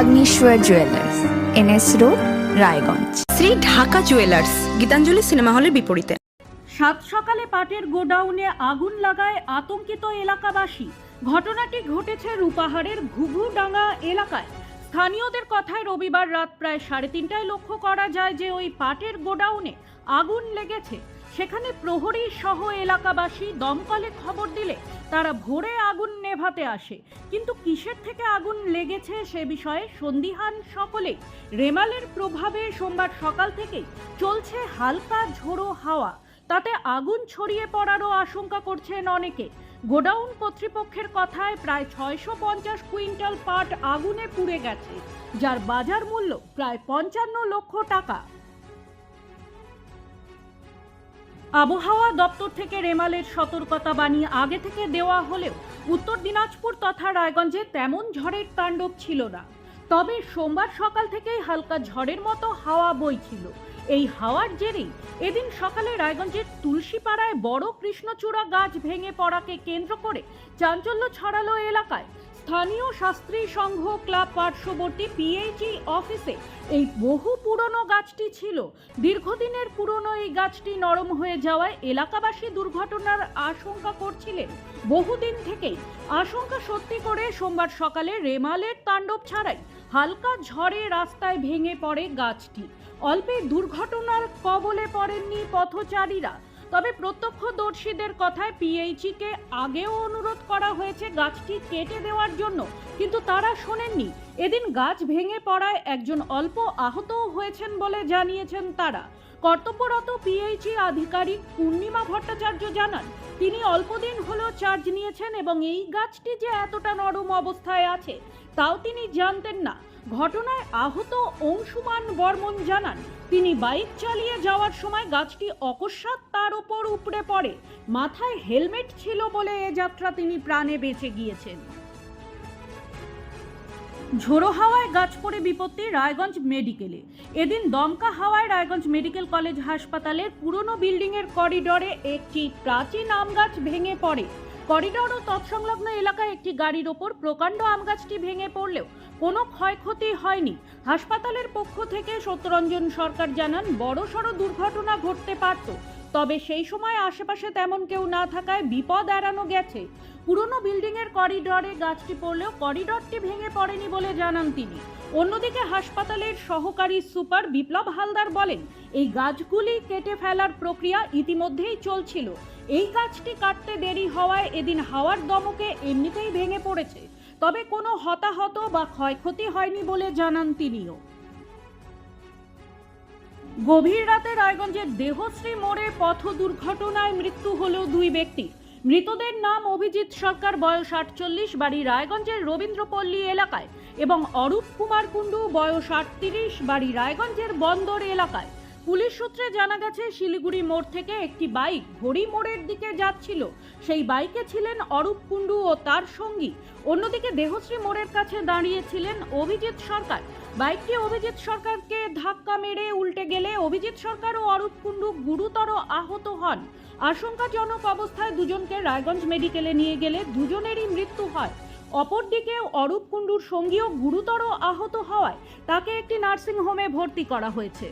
Agnishwar jewellers NS road Raiganj Shri Dhaka jewellers Gitanjali cinema হলের বিপরীতে। সাত সকালে পাটের গোডাউনে আগুন লাগায় আতঙ্কিত এলাকাবাসী। ঘটনাটি ঘটেছে রূপাহারের ঘুঘুডাঙ্গা এলাকায়। স্থানীয়দের কথায় রবিবার রাত প্রায় সাড়ে তিনটায় লক্ষ্য করা যায় যে ওই পাটের গোডাউনে আগুন লেগেছে। সেখানে প্রহরী সহ এলাকাবাসী দমকলে খবর দিলে তারা ভোরে আগুন নেভাতে আসে। কিন্তু কিসের থেকে আগুন লেগেছে সে বিষয়ে সন্দিহান সকলে রেমালের প্রভাবে সোমবার সকাল থেকেই চলছে হালকা ঝোড়ো হাওয়া। তাতে আগুন ছড়িয়ে পড়ারও আশঙ্কা করছেন অনেকে। গোডাউন কর্তৃপক্ষের কথায় প্রায় ছয়শো পঞ্চাশ কুইন্টাল পাট আগুনে পুড়ে গেছে, যার বাজার মূল্য প্রায় পঞ্চান্ন লক্ষ টাকা। আবহাওয়া দপ্তর থেকে রেমালের সতর্কতা বাণী আগে থেকে দেওয়া হলেও উত্তর দিনাজপুর তথা রায়গঞ্জে তেমন ঝড়ের তাণ্ডব ছিল না। তবে সোমবার সকাল থেকেই হালকা ঝড়ের মতো হাওয়া বইছিল। এই হাওয়ার জেরেই এদিন সকালে রায়গঞ্জের তুলসীপাড়ায় বড় কৃষ্ণচূড়া গাছ ভেঙে পড়াকে কেন্দ্র করে চাঞ্চল্য ছড়ালো এলাকায়। স্থানীয় শাস্ত্রী সংঘ ক্লাব পার্শ্ববর্তী পিএইচই অফিসে এই বহু পুরনো গাছটি ছিল। দীর্ঘদিনের পুরনো এই গাছটি নরম হয়ে যাওয়ায় এলাকাবাসী দুর্ঘটনার আশঙ্কা করছিলেন। বহুদিন থেকেই আশঙ্কা সত্যি করে সোমবার সকালে রেমালের তাণ্ডব ছাড়াই হালকা ঝড়ে রাস্তায় ভেঙে পড়ে গাছটি। অল্পে দুর্ঘটনার কবলে পড়েননি পথচারীরা। তবে প্রত্যক্ষদর্শীদের কথায় পিএইচিকে আগেও অনুরোধ করা হয়েছে গাছটি কেটে দেওয়ার জন্য, কিন্তু তারা শোনেননি। এদিন গাছ ভেঙে পড়ায় একজন অল্প আহতও হয়েছেন বলে জানিয়েছেন তারা। কর্তব্যরত পিএইচি আধিকারিক পূর্ণিমা ভট্টাচার্য জানান, তিনি অল্পদিন হলো চার্জ নিয়েছেন এবং এই গাছটি যে এতটা নরম অবস্থায় আছে তাও তিনি জানতেন না। ঘটনায় আহত অংশুমান বর্মন জানান, তিনি বাইক চালিয়ে যাওয়ার সময় গাছটি অকস্মাৎ তার ওপর উপড়ে পড়ে। মাথায় হেলমেট ছিল বলে এ যাত্রা তিনি প্রাণে বেঁচে গিয়েছেন। ঝোড়ো হাওয়ায় গাছ পড়ে বিপত্তি রায়গঞ্জ মেডিকেলে। এদিন দমকা হাওয়ায় রায়গঞ্জ মেডিকেল কলেজ হাসপাতালের পুরনো বিল্ডিংয়ের করিডরে একটি প্রাচীন আম গাছ ভেঙে পড়ে। করিডর ও তৎসংলগ্ন এলাকায় একটি গাড়ির ওপর প্রকাণ্ড আম গাছটি ভেঙে পড়লেও কোনো ক্ষয়ক্ষতি হয়নি। হাসপাতালের পক্ষ থেকে সত্যরঞ্জন সরকার জানান, বড়সড় দুর্ঘটনা ঘটতে পারত। তবে সেই সময় আশেপাশে তেমন কেউ না থাকায় বিপদ এড়ানো গেছে। পুরনো বিল্ডিংয়ের করিডরে গাছটি পড়লেও করিডরটি ভেঙে পড়েনি বলে জানান তিনি। অন্যদিকে হাসপাতালের সহকারী সুপার বিপ্লব হালদার বলেন, এই গাছগুলি কেটে ফেলার প্রক্রিয়া ইতিমধ্যেই চলছিল। এই গাছটি কাটতে দেরি হওয়ায় এদিন হাওয়ার দমকে এমনিতেই ভেঙে পড়েছে। তবে কোনো হতাহত বা ক্ষয়ক্ষতি হয়নি বলে জানান তিনিও। গভীর রাতে রায়গঞ্জের দেহশ্রী মোড়ে পথ দুর্ঘটনায় মৃত্যু হল দুই ব্যক্তি। মৃতদের নাম অভিজিৎ সরকার, বয়স আটচল্লিশ, বাড়ি রায়গঞ্জের রবীন্দ্রপল্লী এলাকায় এবং অরূপ কুমার কুণ্ডু, বয়স আটত্রিশ, বাড়ি রায়গঞ্জের বন্দর এলাকায়। পুলিশ সূত্রে জানা গেছে, শিলিগুড়ি মোড় থেকে একটি বাইক ঘড়ি মোড়ের দিকে যাচ্ছিল। সেই বাইকে ছিলেন অরূপ কুণ্ডু ও তার সঙ্গী। অন্যদিকে দেহশ্রী মোড়ের কাছে দাঁড়িয়েছিলেন অভিজিৎ সরকার। বাইকটি অভিজিৎ সরকারকে ধাক্কা মেরে উল্টে গেলে অভিজিৎ সরকার ও অরূপ কুণ্ডু গুরুতর আহত হন। আশঙ্কাজনক অবস্থায় দুজনকে রায়গঞ্জ মেডিকেলে নিয়ে গেলে দুজনেরই মৃত্যু হয়। অপরদিকে অরূপ কুণ্ডুর সঙ্গীও গুরুতর আহত হওয়ায় তাকে একটি নার্সিং হোমে ভর্তি করা হয়েছে।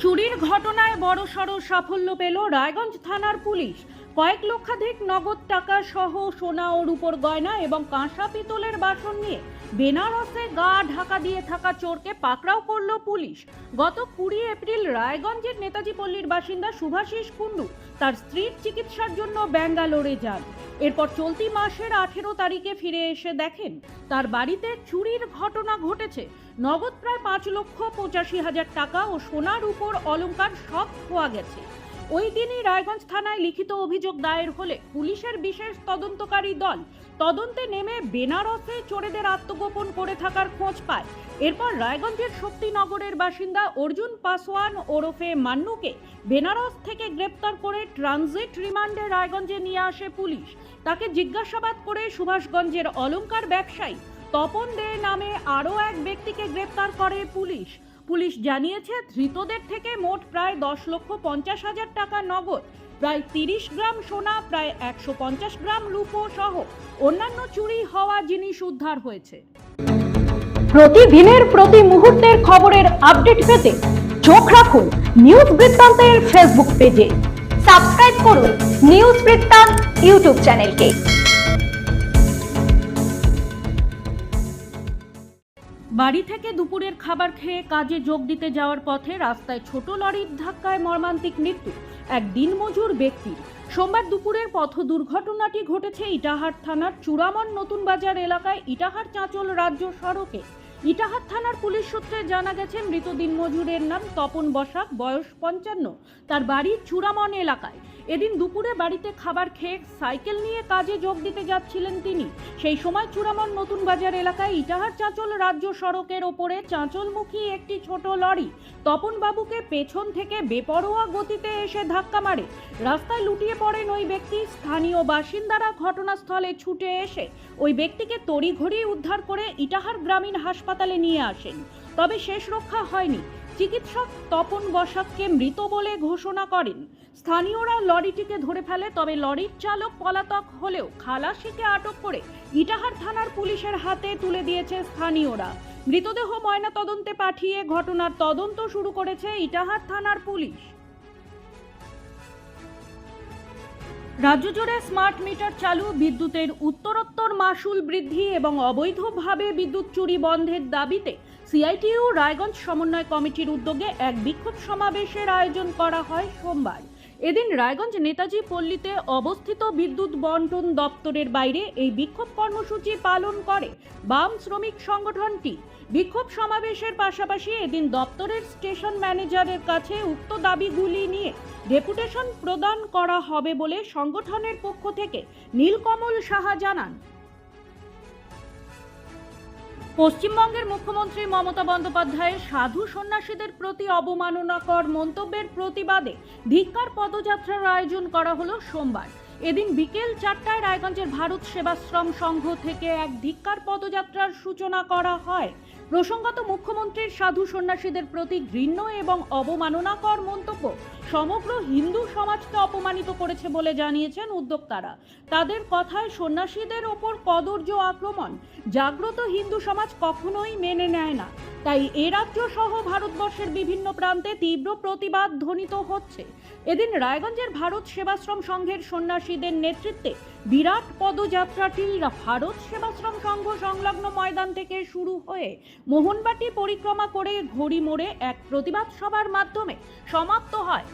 চুরির ঘটনায় বড়সড় সাফল্য পেল রায়গঞ্জ থানার পুলিশ। কয়েক লক্ষাধিক নগদ টাকা সহ সোনা ও রূপোর গয়না এবং কাঁসা পিতলের বাসন নিয়ে বেনারসে গা ঢাকা দিয়ে থাকা চোরকে পাকড়াও করল পুলিশ। গত কুড়ি এপ্রিল রায়গঞ্জের নেতাজি পল্লীর বাসিন্দা শুভাশিস কুণ্ডু তার স্ত্রীর চিকিৎসার জন্য ব্যাঙ্গালোরে যান। এরপর চলতি মাসের আঠেরো তারিখে ফিরে এসে দেখেন, তার বাড়িতে চুরির ঘটনা ঘটেছে। নগদ প্রায় পাঁচ লক্ষ পঁচাশি হাজার টাকা ও সোনার উপর অলঙ্কার সব খোয়া গেছে। ওই দিনই রায়গঞ্জ থানায় লিখিত অভিযোগ দায়ের হলে পুলিশের বিশেষ তদন্তকারী দল তদন্তে নেমে বেনারসে চোরেদের আত্মগোপন করে থাকার খোঁজ পায়। এরপর রায়গঞ্জের শক্তিনগরের বাসিন্দা অর্জুন পাসওয়ান ওরফে মান্নুকে বেনারস থেকে গ্রেপ্তার করে ট্রানজিট রিমান্ডে রায়গঞ্জে নিয়ে আসে পুলিশ। তাকে জিজ্ঞাসাবাদ করে সুভাষগঞ্জের অলঙ্কার ব্যবসায়ী তপন দে নামে আরও এক ব্যক্তিকে গ্রেপ্তার করে পুলিশ। পুলিশ জানিয়েছে, ধৃতদের থেকে মোট প্রায় দশ লক্ষ পঞ্চাশ হাজার টাকা নগদ, প্রায় তিরিশ গ্রাম সোনা, প্রায় একশো পঞ্চাশ গ্রাম রূপো সহ অন্যান্য চুরি হওয়া জিনিস উদ্ধার হয়েছে। প্রতিদিনের প্রতি মুহূর্তের খবরের আপডেট পেতে চোখ রাখুন নিউজ বৃত্তান্তের ফেসবুক পেজে। সাবস্ক্রাইব করুন নিউজ বৃত্তান্ত ইউটিউব চ্যানেলকে। বাড়ি থেকে দুপুরের খাবার খেয়ে কাজে যোগ দিতে যাওয়ার পথে রাস্তায় ছোট লরির ধাক্কায় মর্মান্তিক মৃত্যু এক দিনমজুর ব্যক্তির। সোমবার দুপুরের পথ দুর্ঘটনাটি ঘটেছে ইটাহার থানার চূড়ামন নতুন বাজার এলাকায়। ইটাহার চাঁচল রাজ্য সড়কে ইটাহার থানার পুলিশ সূত্রে জানা গেছে মৃত দিনমজুরের নাম তপন বসাক, বয়স পঞ্চান্ন। তার বাড়ি চূড়ামন এলাকায়। এদিন দুপুরে বাড়িতে খাবার খেয়ে সাইকেল নিয়ে কাজে যোগ দিতে যাচ্ছিলেন তিনি। সেই সময় চূড়ামন নতুন বাজার এলাকায় ইটাহার চাঁচল রাজ্য সড়কের ওপরে চাঁচলমুখী একটি ছোট লরি তপন বাবুকে পেছন থেকে বেপরোয়া গতিতে এসে ধাক্কা মারে। রাস্তায় লুটিয়ে পড়েন ওই ব্যক্তি। স্থানীয় বাসিন্দারা ঘটনাস্থলে ছুটে এসে ওই ব্যক্তিকে তড়িঘড়ি উদ্ধার করে ইটাহার গ্রামীণ হাসপাতালে নিয়ে আসেন। তবে শেষ রক্ষা হয়নি। চিকিৎসক তপন বসাককে মৃত বলে ঘোষণা করেন। স্থানীয়রা লরিটিকে ধরে ফেলে, তবে লরির চালক পলাতক হলেও খালাসিকে আটক করে ইটাহার থানার পুলিশের হাতে তুলে দিয়েছে স্থানীয়রা। মৃতদেহ ময়না তদন্তে পাঠিয়ে ঘটনার তদন্ত শুরু করেছে ইটাহার থানার পুলিশ। রাজ্য জুড়ে স্মার্ট মিটার চালু, বিদ্যুতের উত্তরোত্তর মাসুল বৃদ্ধি এবং অবৈধভাবে বিদ্যুৎ চুরি বন্ধের দাবিতে সিআইটিইউ রায়গঞ্জ সমন্বয় কমিটির উদ্যোগে এক বিক্ষোভ সমাবেশের আয়োজন করা হয় সোমবার। এদিন রায়গঞ্জ নেতাজি পল্লীতে অবস্থিত বিদ্যুৎ বন্টন দপ্তরের বাইরে এই বিক্ষোভ কর্মসূচি পালন করে বাম শ্রমিক সংগঠনটি। বিক্ষোভ সমাবেশের পাশাপাশি এদিন দপ্তরের স্টেশন ম্যানেজারের কাছে উক্ত দাবিগুলি নিয়ে ডেপুটেশন প্রদান করা হবে বলে সংগঠনের পক্ষ থেকে নীলকমল সাহা জানান। পশ্চিমবঙ্গের মুখ্যমন্ত্রী মমতা বন্দ্যোপাধ্যায়ের সাধু সন্ন্যাসীদের প্রতি অবমাননাকর মন্তব্যের প্রতিবাদে ধিক্কার পদযাত্রার আয়োজন করা হলো সোমবার। এদিন বিকেল চারটায় রায়গঞ্জের ভারত সেবাশ্রম সংঘ থেকে এক ধিক্কার পদযাত্রার সূচনা করা হয়। প্রসঙ্গত মুখ্যমন্ত্রীর সাধু সন্ন্যাসীদের প্রতি ঘৃণ্য এবং অবমাননাকর মন্তব্য সমগ্র হিন্দু সমাজকে অপমানিত করেছে বলে জানিয়েছেন উদ্যোক্তারা। তাদের কথায় সন্ন্যাসীদের ওপর কদর্য আক্রমণ জাগ্রত হিন্দু সমাজ কখনোই মেনে নেয় না। তাই এ রাজ্য সহ ভারতবর্ষের বিভিন্ন প্রান্তে তীব্র প্রতিবাদ ধ্বনিত হচ্ছে। এদিন রায়গঞ্জের ভারত সেবাশ্রম সংঘের সন্ন্যাসীদের নেতৃত্বে বিরাট পদযাত্রাটি ভারত সেবাশ্রম সংঘ সংলগ্ন ময়দান থেকে শুরু হয়ে মোহনবাটি পরিক্রমা করে ঘড়ি মোড়ে এক প্রতিবাদ সভার মাধ্যমে সমাপ্ত হয়।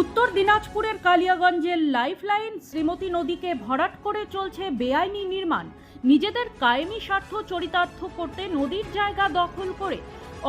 উত্তর দিনাজপুরের কালিয়াগঞ্জের লাইফলাইন শ্রীমতী নদীকে ভরাট করে চলছে বেআইনি নির্মাণ। নিজেদের কায়েমি স্বার্থ চরিতার্থ করতে নদীর জায়গা দখল করে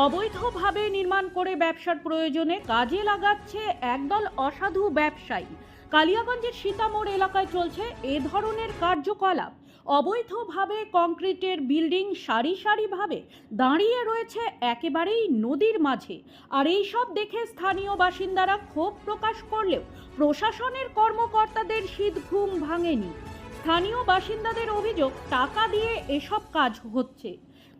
অবৈধভাবে নির্মাণ করে ব্যবসার প্রয়োজনে কাজে লাগাচ্ছে একদল অসাধু ব্যবসায়ী। কালিয়াগঞ্জের সীতামোড় এলাকায় চলছে এ ধরনের কার্যকলাপ। অবৈধভাবে কংক্রিটের বিল্ডিং সারি সারিভাবে দাঁড়িয়ে রয়েছে একেবারেই নদীর মাঝে। আর এই সব দেখে স্থানীয় বাসিন্দারা ক্ষোভ প্রকাশ করলেও প্রশাসনের কর্মকর্তাদের শীত ঘুম ভাঙেনি। স্থানীয় বাসিন্দাদের অভিযোগ, টাকা দিয়ে এসব কাজ হচ্ছে।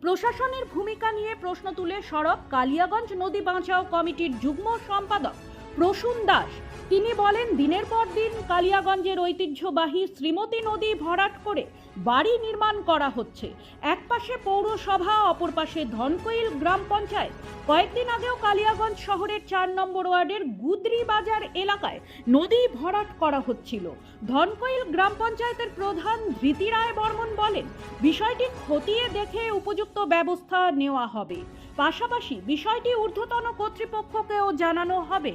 প্রশাসনের ভূমিকা নিয়ে প্রশ্ন তুলে সড়ক কালিয়াগঞ্জ নদী বাঁচাও কমিটির যুগ্ম সম্পাদক প্রসূন দাস। তিনি বলেন, দিনের পর দিন কালিয়াগঞ্জের ঐতিহ্যবাহী শ্রীমতী নদী ভরাট করে বাড়ি নির্মাণ করা হচ্ছে। এক পাশে পৌরসভা, অপর পাশে ধনকইল গ্রাম পঞ্চায়েত। কয়েকদিন আগেও কালিয়াগঞ্জ শহরের চার নম্বর ওয়ার্ডের গুদরি বাজার এলাকায় নদী ভরাট করা হচ্ছিল। ধনকইল গ্রাম পঞ্চায়েতের প্রধান ধৃতি রায় বর্মন বলেন, বিষয়টি খতিয়ে দেখে উপযুক্ত ব্যবস্থা নেওয়া হবে। পাশাপাশি বিষয়টি ঊর্ধ্বতন কর্তৃপক্ষকেও জানানো হবে।